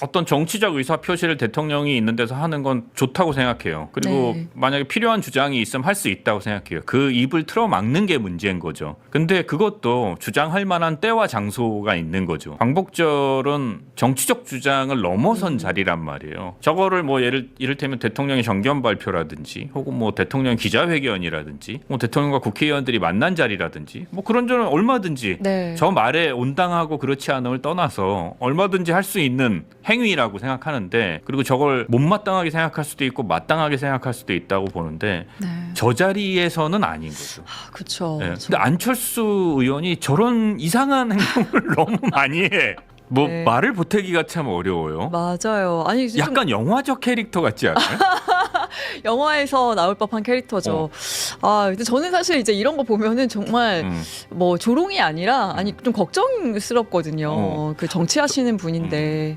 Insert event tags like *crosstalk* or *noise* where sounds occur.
어떤 정치적 의사 표시를 대통령이 있는 데서 하는 건 좋다고 생각해요. 그리고 네. 만약에 필요한 주장이 있으면 할 수 있다고 생각해요. 그 입을 틀어 막는 게 문제인 거죠. 근데 그것도 주장할 만한 때와 장소가 있는 거죠. 광복절은 정치적 주장을 넘어선 음. 자리란 말이에요. 저거를 뭐 예를 이를테면 대통령의 정견 발표라든지 혹은 뭐 대통령 기자회견이라든지 뭐 대통령과 국회의원들이 만난 자리라든지 뭐 그런 점은 얼마든지 네. 저 말에 온당하고 그렇지 않음을 떠나서 얼마든지 할 수 있는 행위라고 생각하는데 그리고 저걸 못마땅하게 생각할 수도 있고 마땅하게 생각할 수도 있다고 보는데 네. 저 자리에서는 아닌 거죠. 아. 예. 저- 근데 안철수 의원이 저런 이상한 행동을 *laughs* 너무 많이 해. 뭐 네. 말을 보태기가 참 어려워요. 맞아요. 아니 좀 약간 영화적 캐릭터 같지 않아요? *laughs* 영화에서 나올 법한 캐릭터죠. 아 근데 저는 사실 이제 이런 거 보면은 정말 음. 뭐 조롱이 아니라 아니 좀 걱정스럽거든요. 어. 그 정치하시는 분인데